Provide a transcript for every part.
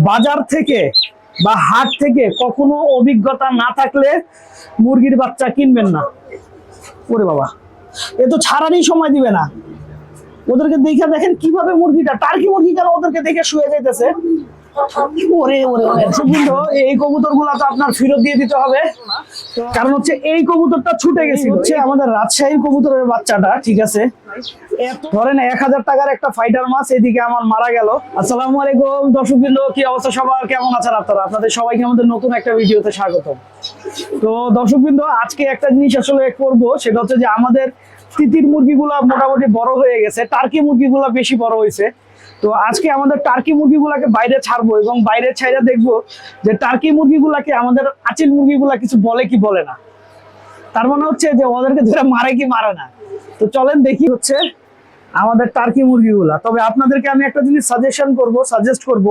বাজার থেকে বা হাট থেকে কখনো অভিজ্ঞতা না থাকলে মুরগির বাচ্চা কিনবেন না। ওরে বাবা। এ তো ছাড়ারই সময় দিবে না। ওদেরকে দেখে দেখেন কীভাবে মুরগিটা, টার্কি মুরগি কেন ওদেরকে দেখে শুয়ে যাইতেছে? ওরে ওরে ওরে। কিন্তু এই কবুতরগুলা তো আপনার ফেরত দিয়ে দিতে হবে। কারণ হচ্ছে এই কবুতরটা ছুটে গেছে। হচ্ছে আমাদের রাজশাহীর কবুতরের বাচ্চাটা ঠিক আছে? ধরেন এক হাজার টাকার একটা ফাইটার মাছ এদিকে আমার মারা গেল। আসসালামু আলাইকুম দর্শক বিন্দু কি অবস্থা সবার? কেমন আছেন আপনারা? আপনাদের সবাইকে আমাদের নতুন একটা ভিডিওতে স্বাগত তো দর্শক বিন্দু আজকে একটা জিনিস আসলে করব সেটা হচ্ছে যে আমাদের তিতির মুরগিগুলা মোটামুটি বড় হয়ে গেছে। টার্কি মুরগিগুলা বেশি বড় হয়েছে। তো আজকে আমাদের টার্কি মুরগিগুলাকে বাইরে ছাড়বো এবং বাইরে ছাইরা দেখব যে টার্কি মুরগিগুলাকে আমাদের আচিল মুরগিগুলা কিছু বলে কি বলে না। তার মানে হচ্ছে যে ওদেরকে ধরে মারে কি মারে না। তো চলেন দেখি হচ্ছে আমাদের টার্কি মুরগিগুলা। তবে আপনাদেরকে আমি একটা জিনিস সাজেশন করব সাজেস্ট করব।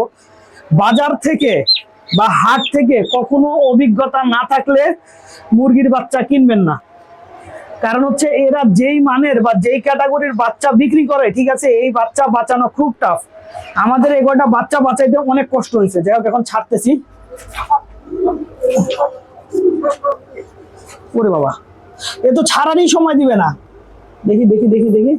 বাজার থেকে বা হাট থেকে কখনো অভিজ্ঞতা না থাকলে মুরগির বাচ্চা কিনবেন না। কারণ হচ্ছে এরা যেই মানের বা যেই ক্যাটাগরির বাচ্চা বিক্রি করে, ঠিক আছে, এই বাচ্চা বাঁচানো খুব টাফ আমাদের এগারোটা বাচ্চা বাঁচাইতে অনেক কষ্ট হয়েছে। যাই হোক, এখন ছাড়তেছি। ওরে বাবা, এ তো ছাড়ারই সময় দিবে না। দেখি দেখি দেখি দেখি।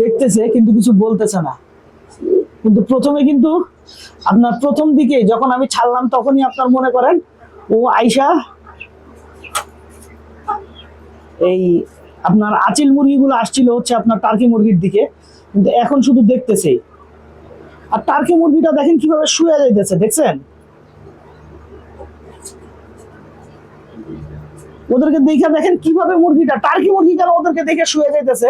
দেখতেছে, কিন্তু কিছু বলতেছে না। কিন্তু প্রথমে কিন্তু আপনার প্রথম দিকে যখন আমি ছাড়লাম, তখনই আপনার মনে করেন, ও আইসা এই আপনার আচিল মুরগিগুলো আসছিল হচ্ছে আপনার টার্কি মুরগির দিকে। কিন্তু এখন শুধু দেখতেছেই আর টার্কি মুরগিটা দেখেন কীভাবে শুয়ে যাইতেছে, দেখছেন? ওদেরকে দেখে দেখেন কীভাবে মুরগিটা, টার্কি মুরগি কেন ওদেরকে দেখে শুয়ে যাইতেছে।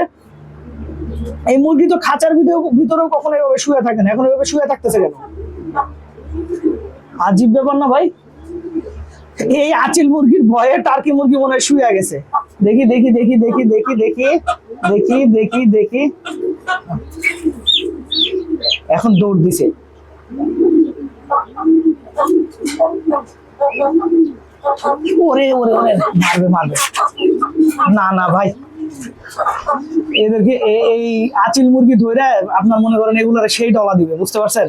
এই মুরগি তো খাঁচার ভিতরেও কখনো এভাবে শুয়ে থাকে না। এখন এভাবে শুয়ে থাকতেছে কেন? আজীব ব্যাপার না ভাই? এই আচিল মুরগির ভয়ে টার্কি মুরগি মনে হয় শুয়ে গেছে। দেখি দেখি দেখি দেখি দেখি দেখি দেখি দেখি দেখি। এখন দৌড় দিছে। ওরে ওরে ওরে, মারবে মারবে। না না ভাই। এদেরকে এই আচিল মুরগি ধরে আপনার মনে করেন এগুলো সেই ডলা দিবে বুঝতে পারছেন?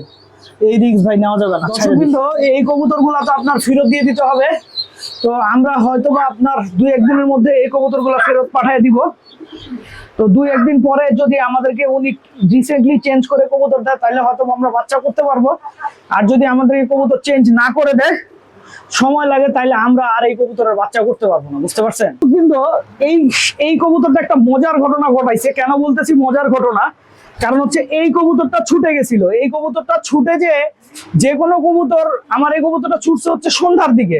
এই রিক্স ভাই নেওয়া যাবে না কিন্তু এই কবুতরগুলা তো আপনার ফেরত দিয়ে দিতে হবে। তো আমরা হয়তো বা আপনার দুই একদিনের মধ্যে এই কবুতরগুলা ফেরত পাঠিয়ে দিব। তো দুই একদিন পরে যদি আমাদেরকে উনি রিসেন্টলি চেঞ্জ করে কবুতর দেয় তাহলে হয়তো আমরা বাচ্চা করতে পারব। আর যদি আমাদেরকে কবুতর চেঞ্জ না করে দেয় সময় লাগে তাইলে আমরা আর এই কবুতরের বাচ্চা করতে পারব না, বুঝতে পারছেন? কিন্তু এই এই কবুতরটা একটা মজার ঘটনা ঘটাইছে। কেন বলতেছি মজার ঘটনা? কারণ হচ্ছে এই কবুতরটা ছুটে গেছিল। এই কবুতরটা ছুটে যে যে কোনো কবুতর, আমার এই কবুতরটা ছুটছে হচ্ছে সন্ধ্যার দিকে।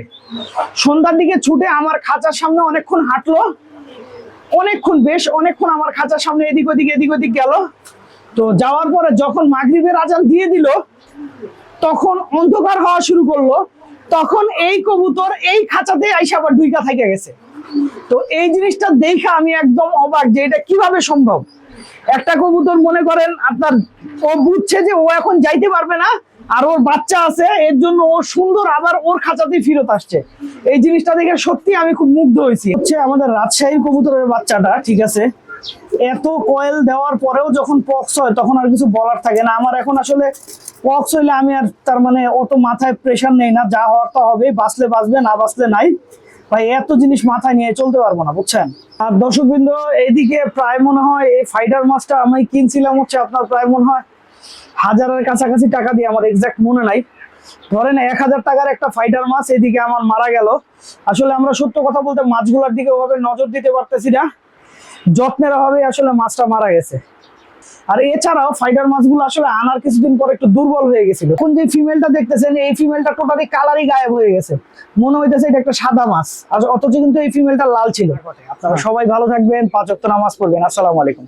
সন্ধ্যার দিকে ছুটে আমার খাঁচার সামনে অনেকক্ষণ হাঁটলো। অনেকক্ষণ বেশ, অনেকক্ষণ আমার খাঁচার সামনে এদিক ওদিক এদিক ওদিক গেল। তো যাওয়ার পরে যখন মাগরিবের আজান দিয়ে দিল, তখন অন্ধকার হওয়া শুরু করল। তখন এই কবুতর এই খাঁচাতে আইসা আবার দুইটা থেকে গেছে। তো এই জিনিসটা দেখে আমি একদম অবাক যে এটা কীভাবে সম্ভব? একটা কবুতর মনে করেন আপনার, ও বুঝছে যে ও এখন যাইতে পারবে না, আর ওর বাচ্চা আছে, এর জন্য ও সুন্দর আবার ওর খাঁচাতেই ফিরত আসছে। এই জিনিসটা দেখে সত্যি আমি খুব মুগ্ধ হয়েছি। হচ্ছে আমাদের রাজশাহীর কবুতরের বাচ্চাটা, ঠিক আছে? এত কয়েল দেওয়ার পরেও যখন পক্স হয়, তখন আর কিছু বলার থাকে না। আমার এখন আসলে পক্স হইলে আমি আর তার মানে অত মাথায় প্রেশার নেই না, যা হওয়ার তা হবে বাঁচলে বাঁচবে, না বাঁচলে নাই। ভাই, এত জিনিস মাথায় নিয়ে চলতে পারব না, বুঝছেন? আর এইদিকে প্রায় মনে হয় এই মাছটা আমি কিনছিলাম হচ্ছে আপনার প্রায় মনে হয় হাজারের কাছাকাছি টাকা দিয়ে, আমার এক্সাক্ট মনে নাই। ধরেন এক হাজার টাকার একটা ফাইটার মাছ এদিকে আমার মারা গেল। আসলে আমরা সত্য কথা বলতে মাছগুলোর দিকে ওভাবে নজর দিতে পারতেছি না। যত্নের অভাবে আসলে মাছটা মারা গেছে। আর এছাড়াও ফাইটার মাছগুলো আসলে আনার কিছুদিন পর একটু দুর্বল হয়ে গেছিল। এখন যে ফিমেলটা দেখতেছেন, এই ফিমেলটা টোটালি কালারই গায়েব হয়ে গেছে। মনে হইতেছে এটা একটা সাদা মাছ। আর অথচ কিন্তু এই ফিমেলটা লাল ছিল। আপনারা সবাই ভালো থাকবেন, পাঁচ অক্ত নামাজ পড়বেন। আসসালামু আলাইকুম।